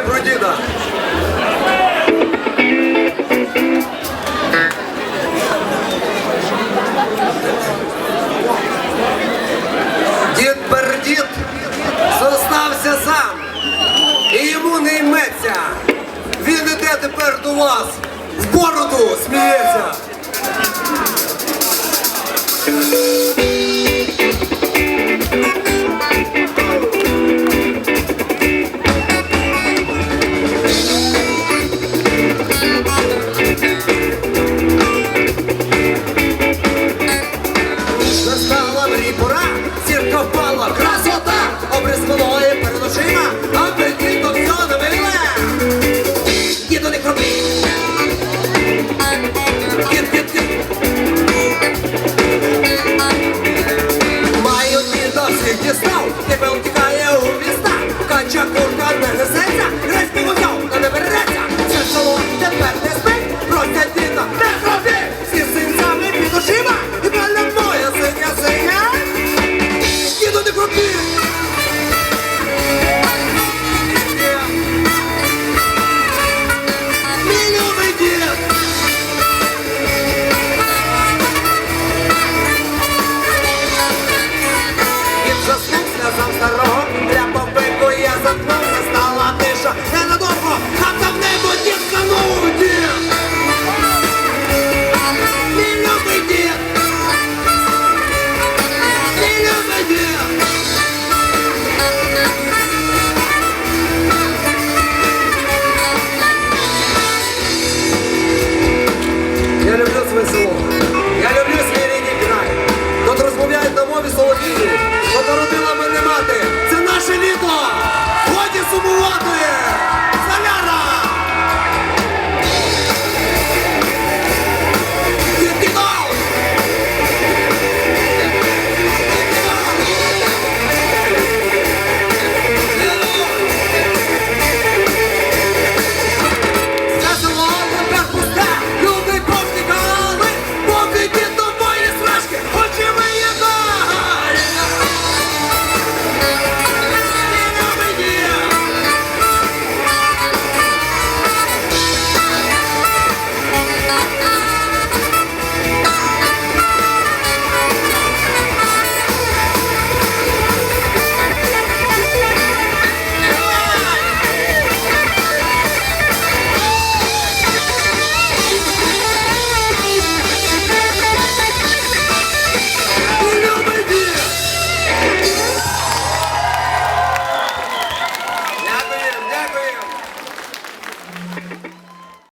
про діда. Дід Бердід зостався сам. І йому не йметься. Він іде тепер до вас. В бороду сміється. vamos São Sarrão